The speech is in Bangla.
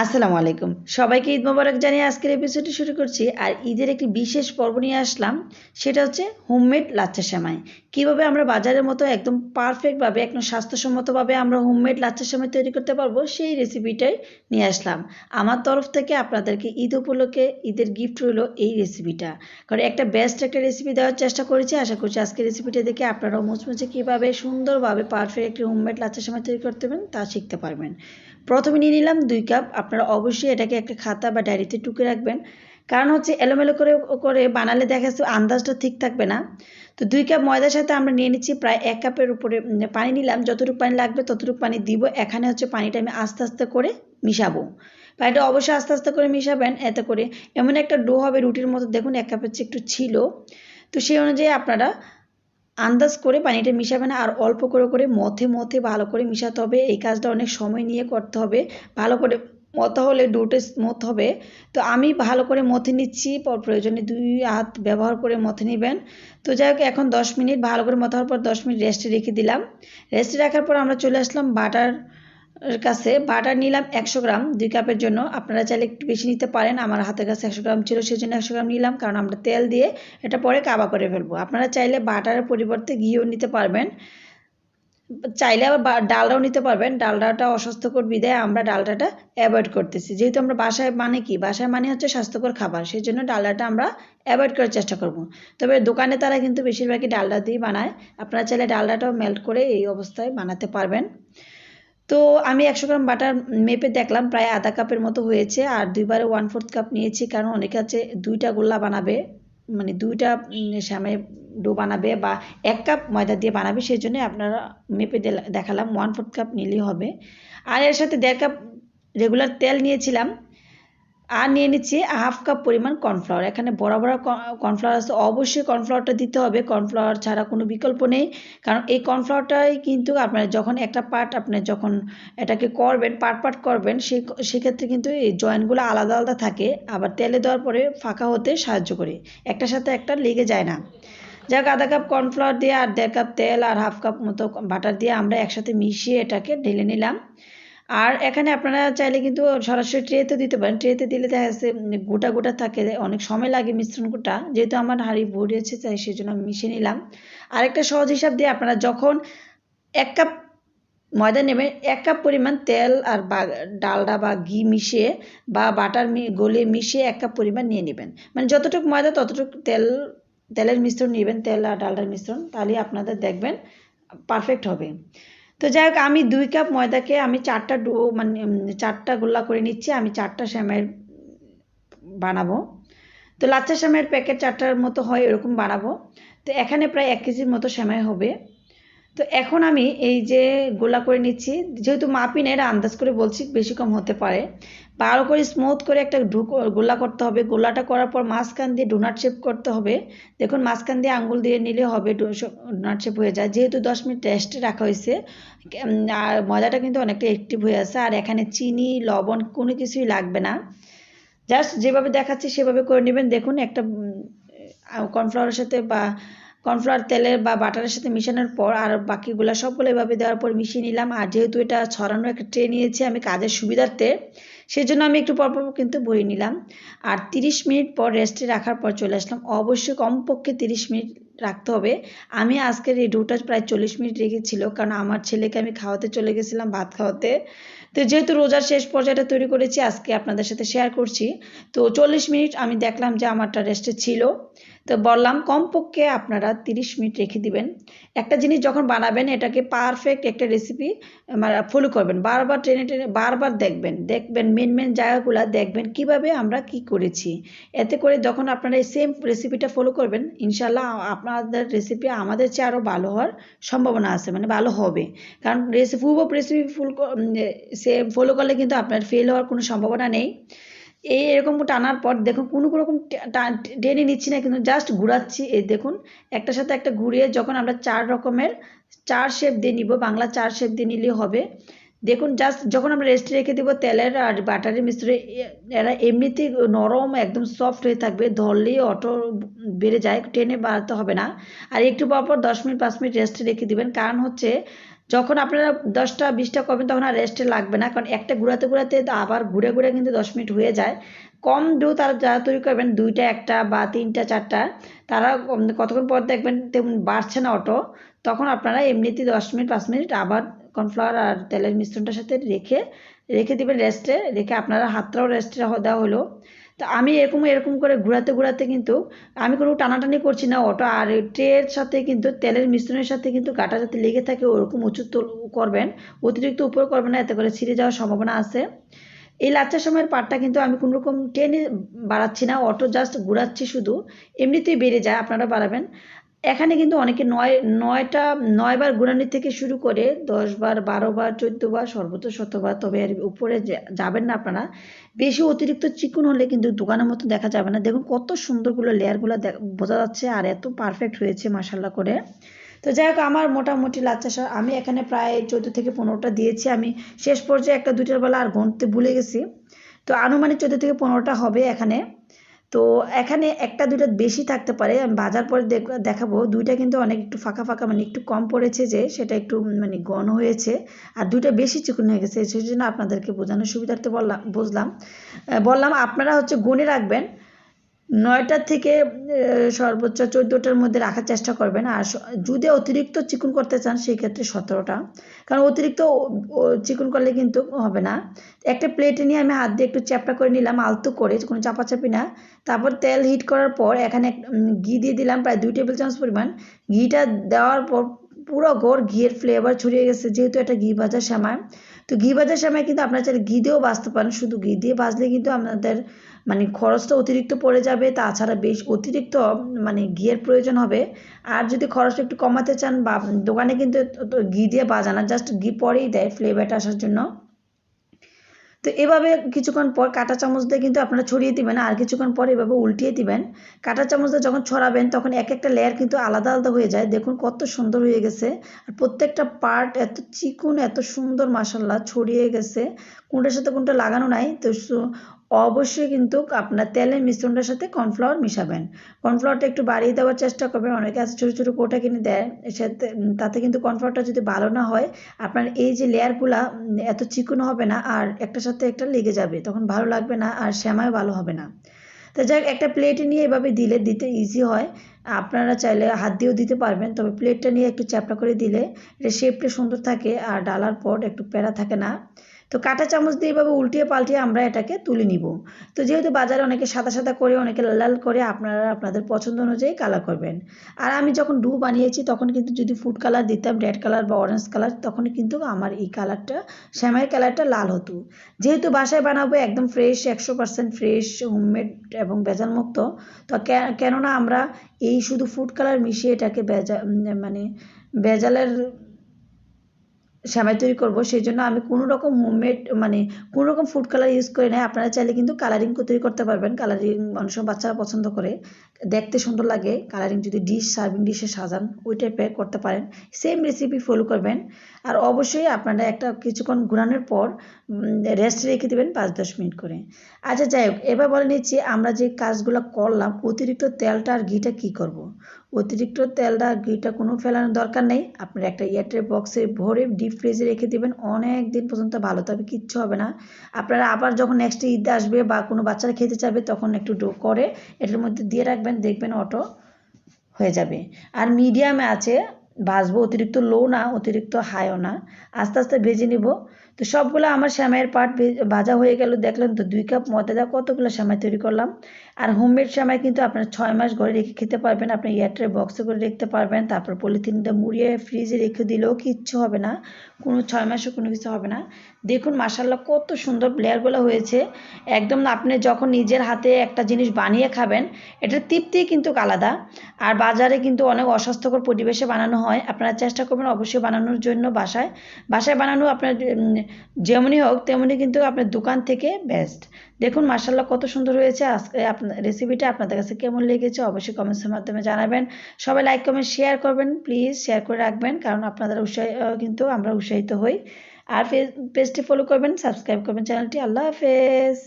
আসসালামু আলাইকুম। সবাইকে ঈদ মোবারক জানিয়ে আজকের এপিসোডটি শুরু করছি। আর ঈদের একটি বিশেষ পর্ব নিয়ে আসলাম, সেটা হচ্ছে হোমমেড লাচ্চা সেমাই। কীভাবে আমরা বাজারের মতো একদম পারফেক্টভাবে একদম স্বাস্থ্যসম্মতভাবে আমরা হোমমেড লাচ্চা সেমাই তৈরি করতে পারব, সেই রেসিপিটাই নিয়ে আসলাম। আমার তরফ থেকে আপনাদেরকে ঈদ উপলক্ষে ঈদের গিফট রইল এই রেসিপিটা কারণ একটা বেস্ট একটা রেসিপি দেওয়ার চেষ্টা করেছি, আশা করছি আজকের রেসিপিটা দেখে আপনারাও মুচমুচে কীভাবে সুন্দরভাবে পারফেক্ট একটি হোমমেড লাচ্চা সেমাই তৈরি করতে পারেন তা শিখতে পারবেন। প্রথমে নিয়ে নিলাম দুই কাপ। আপনারা অবশ্যই এটাকে একটা খাতা বা ডায়েরিতে টুকে রাখবেন। কারণ হচ্ছে এলোমেলো করে করে বানালে দেখা যাচ্ছে আন্দাজটা ঠিক থাকবে না। তো দুই কাপ ময়দার সাথে আমরা নিয়ে নিচ্ছি প্রায় এক কাপের উপরে পানি নিলাম। যতটুকু পানি লাগবে ততটুকু পানি দিব। এখানে হচ্ছে পানিটা আমি আস্তে আস্তে করে মিশাবো। পানিটা অবশ্যই আস্তে আস্তে করে মিশাবেন। এতে করে এমন একটা ডো হবে রুটির মতো। দেখুন, এক কাপের চেয়ে একটু ছিল। তো সেই অনুযায়ী আপনারা আন্দাজ করে পানিটা মিশাবে না, আর অল্প করে করে মথে মথে ভালো করে মিশাতে হবে। এই কাজটা অনেক সময় নিয়ে করতে হবে। ভালো করে মতো হলে ডোটে মত হবে। তো আমি ভালো করে মথে নিচ্ছি, পর প্রয়োজনে দুই হাত ব্যবহার করে মথে নেবেন। তো যাই হোক, এখন দশ মিনিট ভালো করে মথার পর দশ মিনিট রেস্টে রেখে দিলাম। রেস্টে রাখার পর আমরা চলে আসলাম বাটার কাছে বাটার নিলাম একশো গ্রাম, দুই কাপের জন্য। আপনারা চাইলে একটু বেশি নিতে পারেন। আমার হাতের কাছে একশো গ্রাম ছিল সেই জন্য একশো গ্রাম নিলাম, কারণ আমরা তেল দিয়ে এটা পরে কাবা করে ফেলব। আপনারা চাইলে বাটারের পরিবর্তে ঘিও নিতে পারবেন। চাইলে আবার ডালটাও নিতে পারবেন। ডালডাটা অস্বাস্থ্যকর বিদায়, আমরা ডালডাটা অ্যাভয়েড করতেছি। যেহেতু আমরা বাসায় মানে কি? বাসায় মানে হচ্ছে স্বাস্থ্যকর খাবার সেই জন্য ডালডাটা আমরা অ্যাভয়েড করার চেষ্টা করব। তবে দোকানে তারা কিন্তু বেশিরভাগই ডালডা দিয়ে বানায়। আপনারা চাইলে ডালডাটাও মেল্ট করে এই অবস্থায় বানাতে পারবেন। তো আমি একশো গ্রাম বাটার মেপে দেখলাম, প্রায় আধা কাপের মতো হয়েছে আর দুইবারে ওয়ান ফোর্থ কাপ নিয়েছি কারণ অনেকে আছে দুইটা গোল্লা বানাবে মানে দুইটা শ্যামে ডো বানাবে বা এক কাপ ময়দা দিয়ে বানাবে, সেই জন্য আপনারা মেপে দেখালাম ওয়ান ফোর্থ কাপ নিলেই হবে। আর এর সাথে দেড় কাপ রেগুলার তেল নিয়েছিলাম আর নিয়ে নিচ্ছি হাফ কাপ পরিমাণ কর্নফ্লাওয়ার। এখানে বড় বড় কর্নফ্লাওয়ার আছে। অবশ্যই কর্নফ্লাওয়ারটা দিতে হবে। কর্নফ্লাওয়ার ছাড়া কোনো বিকল্প নেই। কারণ এই কর্নফ্লাওয়ারটাই কিন্তু আপনার যখন একটা পার্ট আপনি যখন এটাকে করবেন পার্ট পার্ট করবেন, সেই সেক্ষেত্রে কিন্তু এই জয়েন্টগুলো আলাদা আলাদা থাকে। আবার তেলে দেওয়ার পরে ফাঁকা হতে সাহায্য করে। একটার সাথে একটা লেগে যায় না। যাক, আধা কাপ কর্নফ্লাওয়ার দিয়ে আর দেড় কাপ তেল আর হাফ কাপ মতো বাটার দিয়ে আমরা একসাথে মিশিয়ে এটাকে ঢেলে নিলাম। আর এখানে আপনারা চাইলে কিন্তু সরাসরি ট্রেতে দিতে পারেন। ট্রেতে দিলে দেখা যাচ্ছে গোটা গোটা থাকে, অনেক সময় লাগে মিশ্রণ গোটা। যেহেতু আমার হাঁড়ি ভরিয়েছে তাই সেই জন্য আমি মিশিয়ে নিলাম। আরেকটা সহজ হিসাব দিয়ে আপনারা যখন এক কাপ ময়দা নেবেন, এক কাপ পরিমাণ তেল আর বা, ডালডা বা ঘি মিশিয়ে বা বাটার গলিয়ে মিশিয়ে এক কাপ পরিমাণ নিয়ে নেবেন। মানে যতটুকু ময়দা, ততটুকু তেল, তেলের মিশ্রণ নেবেন, তেল আর ডালডার মিশ্রণ তাহলে আপনাদের দেখবেন পারফেক্ট হবে। তো যাই হোক, আমি দুই কাপ ময়দাকে আমি চারটা ডো মানে চারটা গোল্লা করে নিচ্ছি, আমি চারটা শ্যামের বানাবো। তো লাচ্চা শ্যামের প্যাকেট চারটার মতো হয়, এরকম বানাবো। তো এখানে প্রায় এক কেজির মতো শ্যামাই হবে। তো এখন আমি এই যে গোলা করে নিচ্ছি, যেহেতু মাপি এটা আন্দাজ করে বলছি বেশি কম হতে পারে। ভালো করে স্মুথ করে একটা গোলা করতে হবে। গোলাটা করার পর মাঝখান দিয়ে ডোনাট শেপ করতে হবে। দেখুন মাঝখান দিয়ে আঙ্গুল দিয়ে নিলে হবে ডোনাট শেপ হয়ে যায়। যেহেতু দশ মিনিট রেস্টে রাখা হয়েছে আর ময়দাটা কিন্তু অনেকটা অ্যাক্টিভ হয়ে আছে। আর এখানে চিনি, লবণ কোনো কিছুই লাগবে না। জাস্ট যেভাবে দেখাচ্ছি সেভাবে করে নেবেন। দেখুন একটা কর্নফ্লাওয়ারের সাথে বা কর্নফ্লাওয়ার তেলের বা বাটারের সাথে মিশানোর পর আর বাকিগুলো সবগুলো এভাবে দেওয়ার পর মিশিয়ে নিলাম। আর যেহেতু এটা ছড়ানোর একটা ট্রে নিয়েছি আমি কাজের সুবিধার্থে সেই জন্য আমি একটু পরপর কিন্তু ভরে নিলাম। আর তিরিশ মিনিট পর রেস্টে রাখার পর চলে আসলাম। অবশ্যই কমপক্ষে তিরিশ মিনিট রাখতে হবে। আমি আজকের এই প্রায় চল্লিশ মিনিট রেখেছিল, কারণ আমার ছেলেকে আমি খাওয়াতে চলে গেছিলাম, ভাত খাওয়াতে। তো যেহেতু রোজার শেষ পর্যায়টা তৈরি করেছি, আজকে আপনাদের সাথে শেয়ার করছি। তো চল্লিশ মিনিট আমি দেখলাম যে আমারটা রেস্টে ছিল। তো বললাম, কমপক্ষে আপনারা তিরিশ মিনিট রেখে দিবেন। একটা জিনিস যখন বানাবেন, এটাকে পারফেক্ট একটা রেসিপি মানে ফলো করবেন। বারবার ট্রেনে ট্রেনে বারবার দেখবেন। দেখবেন মেন মেন জায়গাগুলো, দেখবেন কীভাবে আমরা কি করেছি। এতে করে যখন আপনারা এই সেম রেসিপিটা ফলো করবেন ইনশাল্লাহ আপনাদের রেসিপি আমাদের চেয়ে আরও ভালো হওয়ার সম্ভাবনা আছে মানে ভালো হবে। কারণ রেসিপি হুব রেসিপি ফুল সে ফলো করলে কিন্তু আপনার ফেল হওয়ার কোনো সম্ভাবনা নেই। এই এরকম টানার পর দেখুন কোনো রকম টেনে নিচ্ছি না, কিন্তু জাস্ট ঘুরাচ্ছি। এই দেখুন, একটার সাথে একটা ঘুরিয়ে যখন আমরা চার রকমের, চার শেপ দিয়ে নিব, বাংলা চার শেপ দিয়ে নিলেই হবে। দেখুন জাস্ট যখন আমরা রেস্টে রেখে দেবো, তেলের আর বাটারের মিশ্রে এরা এমনিতেই নরম, একদম সফট হয়ে থাকবে। ধরলেই অটো বেড়ে যায়, টেনে বাড়াতে হবে না। আর একটু পর পর দশ মিনিট, পাঁচ মিনিট রেস্টে রেখে দিবেন। কারণ হচ্ছে, যখন আপনারা দশটা, বিশটা করবেন, তখন আর রেস্টে লাগবে না। কারণ একটা ঘুরাতে ঘুরাতে আবার ঘুরে ঘুরে কিন্তু দশ মিনিট হয়ে যায়। কম ডো তারা, যারা তৈরি করবেন, দুইটা, একটা বা তিনটা, চারটা, তারা কতক্ষণ পর দেখবেন তেমন বাড়ছে না অটো তখন আপনারা এমনিতেই দশ মিনিট, পাঁচ মিনিট আবার কর্নফ্লাওয়ার আর তেলের মিশ্রণটার সাথে রেখে রেখে দেবেন রেস্টে রেখে আপনারা হাতটাও রেস্টে দেওয়া হলো। তো আমি এরকম এরকম করে ঘোরাতে ঘোরাতে কিন্তু আমি কোনো টানাটানি করছি না, অটো আর ট্রের সাথে কিন্তু, তেলের মিশ্রণের সাথে কিন্তু গাটা যাতে লেগে থাকে, ওরকম উঁচু করবেন, অতিরিক্ত উপর করবেন না, এতে করে ছিঁড়ে যাওয়ার সম্ভাবনা আছে। এই লাচ্চার সময়ের পাটটা কিন্তু আমি কোনো রকম টেনে বাড়াচ্ছি না, অটো জাস্ট ঘুরাচ্ছি শুধু, এমনিতেই বেড়ে যায়, আপনারা বাড়াবেন। এখানে কিন্তু অনেকে নয়, নয়টা, নয়বার ঘুরানি থেকে শুরু করে দশ বার বারো বার চোদ্দ বার সর্বোচ্চ শতবার, তবে এর উপরে যাবেন না আপনারা, বেশি অতিরিক্ত চিকুন হলে কিন্তু দোকানের মতো দেখা যাবে না। দেখুন কত সুন্দরগুলো লেয়ারগুলো বোঝা যাচ্ছে আর এত পারফেক্ট হয়েছে মাসাল্লা করে। তো যাই হোক, আমার মোটামুটি লাচ্চা আমি এখানে প্রায় চোদ্দ থেকে পনেরোটা দিয়েছি। আমি শেষ পর্যায়ে একটা দুইটার বেলা আর গণতে ভুলে গেছি। তো আনুমানিক চোদ্দ থেকে পনেরোটা হবে এখানে। তো এখানে একটা, দুইটা বেশি থাকতে পারে। আমি বাজার পরে দেখাবো। দুইটা কিন্তু অনেক একটু ফাঁকা ফাঁকা মানে একটু কম পড়েছে যে, সেটা একটু মানে ঘন হয়েছে। আর দুইটা বেশি চিকন হয়ে গেছে সেই জন্য আপনাদেরকে বোঝানোর সুবিধার্থে বললাম, বুঝলাম। বললাম আপনারা হচ্ছে গুনে রাখবেন। নয়টার থেকে সর্বোচ্চ চোদ্দোটার মধ্যে রাখার চেষ্টা করবেন। আর যদি অতিরিক্ত চিকুন করতে চান সেই ক্ষেত্রে সতেরোটা। কারণ অতিরিক্ত চিকুন করলে কিন্তু হবে না। একটা প্লেটে নিয়ে আমি হাত দিয়ে একটু চ্যাপটা করে নিলাম, আলতো করে, কোনো চাপাচাপি না। তারপর তেল হিট করার পর, এখানে ঘি দিয়ে দিলাম প্রায় দুই টেবিল চামচ পরিমাণ। ঘিটা দেওয়ার পর পুরো ঘর ঘিয়ের ফ্লেভার ছড়িয়ে গেছে, যেহেতু একটা ঘি ভাজা সামায় তো ঘি ভাজার সময় কিন্তু আপনারা চাইলে ঘি দিয়েও বাঁচতে পারেন। শুধু ঘি দিয়ে বাজলে কিন্তু আপনাদের মানে খরচটা অতিরিক্ত পড়ে যাবে। তাছাড়া বেশ অতিরিক্ত মানে ঘিয়ের প্রয়োজন হবে। আর যদি খরচটা একটু কমাতে চান বা দোকানে কিন্তু ঘি দিয়ে বাজানা জাস্ট ঘি পরেই দেয় ফ্লেভারটা আসার জন্য। তো এভাবে কিছুক্ষণ পর কাঁটা চামচ দিয়ে কিন্তু আপনারা ছড়িয়ে দিবেন, আর কিছুক্ষণ পর এভাবে উল্টিয়ে দিবেন। কাঁটা চামচ দিয়ে যখন ছড়াবেন, তখন এক একটা লেয়ার কিন্তু আলাদা আলাদা হয়ে যায়। দেখুন কত সুন্দর হয়ে গেছে। আর প্রত্যেকটা পার্ট এত চিকুন, এত সুন্দর মাসাল্লাহ ছড়িয়ে গেছে। কোনটার সাথে কোনটা লাগানো নাই, তো অবশ্যই কিন্তু আপনার তেলের মিশ্রণটার সাথে কর্নফ্লাওয়ার মিশাবেন। কর্নফ্লাওয়ারটা একটু বাড়িয়ে দেওয়ার চেষ্টা করবেন। অনেকে আছে ছোটো ছোটো কোটা কিনে দেয়। সাথে তাতে কিন্তু কর্নফ্লাওয়ারটা যদি ভালো না হয়, আপনার এই যে লেয়ারগুলা এত চিকন হবে না আর একটার সাথে একটা লেগে যাবে, তখন ভালো লাগবে না আর শ্যামায় ভালো হবে না। তো যাই একটা প্লেটে নিয়ে এভাবে দিলে দিতে ইজি হয়। আপনারা চাইলে হাত দিয়েও দিতে পারবেন, তবে প্লেটটা নিয়ে একটু চ্যাপটা করে দিলে, এটা শেপটা সুন্দর থাকে আর ডালার পর একটু প্যারা থাকে না। তো কাঁটা চামচ দিয়ে এভাবে উল্টিয়ে পাল্টিয়ে আমরা এটাকে তুলে নিব। তো যেহেতু বাজারে অনেকে সাদা সাদা করে, অনেকে লাল লাল করে, আপনারা আপনাদের পছন্দ অনুযায়ী কালার করবেন। আর আমি যখন ডু বানিয়েছি, তখন কিন্তু যদি ফুড কালার দিতাম রেড কালার বা অরেঞ্জ কালার তখন কিন্তু আমার এই কালারটা শ্যামাই কালারটা লাল হতো। যেহেতু বাসায় বানাবো, একদম ফ্রেশ একশো পার্সেন্ট ফ্রেশ হোমমেড এবং মুক্ত তো কেননা আমরা এই শুধু ফুড কালার মিশিয়ে এটাকে বেজা মানে বেজালের সেমাই তৈরি করব সেই জন্য আমি কোনো রকম হোমমেড মানে কোনো রকম ফুড কালার ইউজ করি না আপনারা চাইলে কিন্তু কালারিং তৈরি করতে পারবেন। কালারিং অনেক সময় বাচ্চারা পছন্দ করে। দেখতে সুন্দর লাগে কালারিং যদি ডিশ সার্ভিং ডিশে সাজান, ওই টাইপের করতে পারেন। সেম রেসিপি ফলো করবেন। আর অবশ্যই আপনারা একটা কিছুক্ষণ ঘুরানোর পর রেস্ট রেখে দেবেন পাঁচ দশ মিনিট করে। আচ্ছা যাই হোক, এবার বলে নিচ্ছি, আমরা যে কাজগুলো করলাম, অতিরিক্ত তেলটা আর ঘিটা কি করব। অতিরিক্ত তেলটা আর ঘিটা কোনো ফেলানোর দরকার নেই। আপনারা একটা এয়ারটেল বক্সে ভরে ডিপ ফ্রিজে রেখে দেবেন, অনেক দিন পর্যন্ত ভালো, তবে কিচ্ছু হবে না। আপনারা আবার যখন নেক্সট ঈদ আসবে বা কোনো বাচ্চারা খেতে চাবে তখন একটু ডো করে, এটার মধ্যে দিয়ে রাখবেন। দেখবেন অটো হয়ে যাবে। আর মিডিয়ামে আছে ভাজবো অতিরিক্ত লো না, অতিরিক্ত হাইও না। আস্তে আস্তে ভেজে নিব। তো সবগুলো আমার শ্যামাইয়ের পাট ভাজা হয়ে গেল, দেখলেন তো দুই কাপ ময়দা কতগুলো শ্যামাই তৈরি করলাম। আর হোমমেড শ্যামাই কিন্তু আপনার ছয় মাস ঘরে রেখে খেতে পারবেন, আপনি এয়ারট্রে বক্সে করে রাখতে পারবেন। তারপর পলিথিনটা মুড়িয়ে ফ্রিজে রেখে দিলেও কিচ্ছু হবে না, কোনো ছয় মাসও কোনো কিছু হবে না। দেখুন মাসাল্লাহ কত সুন্দর প্লেয়ারগুলো হয়েছে। একদম আপনি যখন নিজের হাতে একটা জিনিস বানিয়ে খাবেন, এটা তৃপ্তি কিন্তু আলাদা। আর বাজারে কিন্তু অনেক অস্বাস্থ্যকর পরিবেশে বানানো হয়। আপনারা চেষ্টা করবেন অবশ্যই বানানোর জন্য বাসায়। বাসায় বানানো আপনার যেমনই হোক, তেমনই কিন্তু আপনার দোকান থেকে বেস্ট দেখুন মার্শাল্লাহ কত সুন্দর হয়েছে। আজকে আপনার রেসিপিটা আপনাদের কাছে কেমন লেগেছে অবশ্যই কমেন্টসের মাধ্যমে জানাবেন। সবাই লাইক কমেন্ট শেয়ার করবেন। প্লিজ শেয়ার করে রাখবেন, কারণ আপনাদের উৎসাহ কিন্তু আমরা উৎসাহিত হই। আর পেজটি ফলো করবেন সাবস্ক্রাইব করবেন চ্যানেলটি। আল্লাহ হাফেজ।